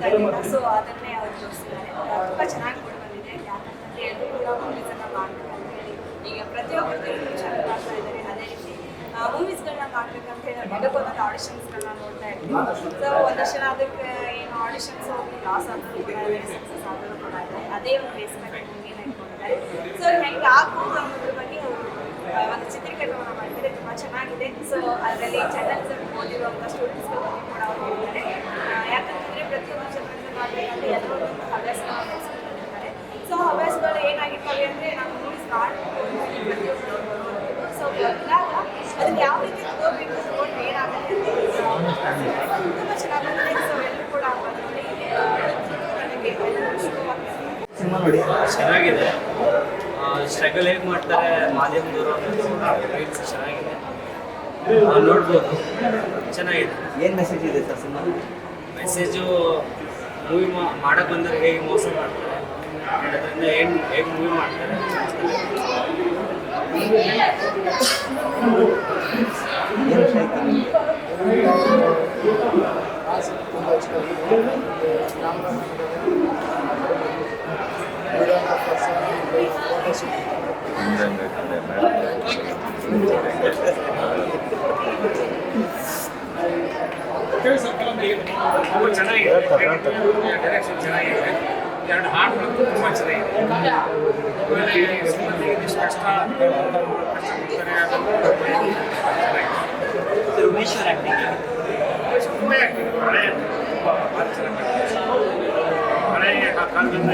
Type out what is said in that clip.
ಹೋಗ್ತಾ ಇರಲಿಲ್ಲ ಸೊ ಅದನ್ನೇ ಅವ್ರು ತೋರಿಸಿದ್ದಾರೆ. ತುಂಬ ಚೆನ್ನಾಗಿ ಕೂಡ ಬಂದಿದೆ. ಯಾಕಂತಂದ್ರೆ ಎಲ್ಲರೂ ಮೂವೀಸನ್ನು ಮಾಡಬೇಕಂತ ಹೇಳಿ ಈಗ ಪ್ರತಿಯೊಬ್ಬರದ್ದು ಚೆನ್ನಾಗಿ ಮಾಡ್ತಾ ಇದ್ದಾರೆ. ಅದೇ ರೀತಿ ಮೂವೀಸ್ಗಳನ್ನ ಮಾಡ್ಬೇಕಂತ ಹೇಳಿ ಮೊದಲು ಒಂದೊಂದು ಆಡಿಷನ್ಸ್ಗಳನ್ನ ನೋಡ್ತಾ ಇರ್ತೀವಿ ಸೊ ಒಂದಷ್ಟು ಅದಕ್ಕೆ ಏನು ಆಡಿಷನ್ಸ್ ಹೋಗಿ ಲಾಸ್ ಆದರೂ ಕೂಡ ಸಕ್ಸಸ್ ಆದರೂ ಕೂಡ ಇದೆ. ಅದೇ ಒಂದು ಬೇಸ್ ಮೇಲೆ ಮೂವಿನ ಇಟ್ಕೊಂಡಿದ್ದಾರೆ. ಸೊ ಹೆಂಗೆ ಆಗ್ಬೋದು ಅನ್ನೋದ್ರ ಬಗ್ಗೆ ಒಂದು ಚಿತ್ರೀಕರಣವನ್ನು ಮಾಡಿದರೆ ತುಂಬ ಚೆನ್ನಾಗಿದೆ. ಸೊ ಅದರಲ್ಲಿ ಚಾನಲ್ಸ್ ಓದಿರುವಂಥ ಸ್ಟೂಡೆಂಟ್ಸ್ಗಳ ಬಗ್ಗೆ ಕೂಡ ಅವರು ಹೇಳಿದ್ದಾರೆ ಆ, ಯಾಕಂತಂದ್ರೆ ಪ್ರತಿಯೊಂದು ಜರ್ನಲಿಸಮ್ ಮಾಡಬೇಕಂದ್ರೆ ಎಲ್ಲರೂ ಒಂದು ಹವ್ಯಾಸಗಳನ್ನ ಬೆಳೆಸ್ಕೊಂಡಿರ್ತಾರೆ ಸೊ ಹವ್ಯಾಸಗಳು ಏನಾಗಿರ್ತವೆ ಅಂದರೆ ನಾವು ಮೂವೀಸ್ ಪ್ರತಿಯೊಬ್ಬರು ಸೊ ಇವಾಗ ಅದಕ್ಕೆ ಯಾವ ರೀತಿ ತಗೋಬೇಕು ತಗೊಂಡು ಏನಾಗುತ್ತೆ ಅಂತ ತುಂಬ ಚೆನ್ನಾಗಿ ಬಂದಿದೆ ಸೊ ಎಲ್ಲರೂ ಕೂಡ ಬಂದು ನೋಡಿ ನನಗೆ ಎಲ್ಲರೂ ಶುಭವಾಗ್ತದೆ ಸಿನಿಮಾ ನೋಡಿ. ಚೆನ್ನಾಗಿದೆ. ಸ್ಟ್ರಗಲ್ ಹೇಗೆ ಮಾಡ್ತಾರೆ ಮಾಧ್ಯಮದವರು ಅನ್ನೋದು ರೈಟ್ಸ್ ಚೆನ್ನಾಗಿದೆ. ನೋಡ್ಬೋದು. ಚೆನ್ನಾಗಿದೆ. ಏನು ಮೆಸೇಜ್ ಇದೆ ಸರ್ ಸಿನಿಮಾ ಮೆಸೇಜು ಮೂವಿ ಮಾಡಕ್ಕೆ ಬಂದವ್ರಿಗೆ ಹೇಗೆ ಮೋಸ ಮಾಡ್ತಾರೆ ಆ್ಯಂಡ್ ಅದರಿಂದ ಏನು ಹೇಗೆ ಮೂವಿ ಮಾಡ್ತಾರೆ ತುಂಬ ಚೆನ್ನಾಗಿದೆ ಡೈರೆಕ್ಷನ್ ಚೆನ್ನಾಗಿದೆ ಎರಡು ಹಾಡುಗಳು ತುಂಬ ಚೆನ್ನಾಗಿದೆ ಆಮೇಲೆ ಸುಮ್ಮನೆ ಇದಿಷ್ಟು ಕಷ್ಟ ಕಷ್ಟಪಡ್ತಾರೆ ಅದನ್ನು ಚೆನ್ನಾಗಿದೆ ಉಮೇಶ್ ಅವ್ರ ಆ್ಯಕ್ಟಿಂಗ್ ತುಂಬ ಹಳೆ ತುಂಬ ಭಾಳ ಚೆನ್ನಾಗಿ ಹಳೆಯ ಕಾಲದಿಂದ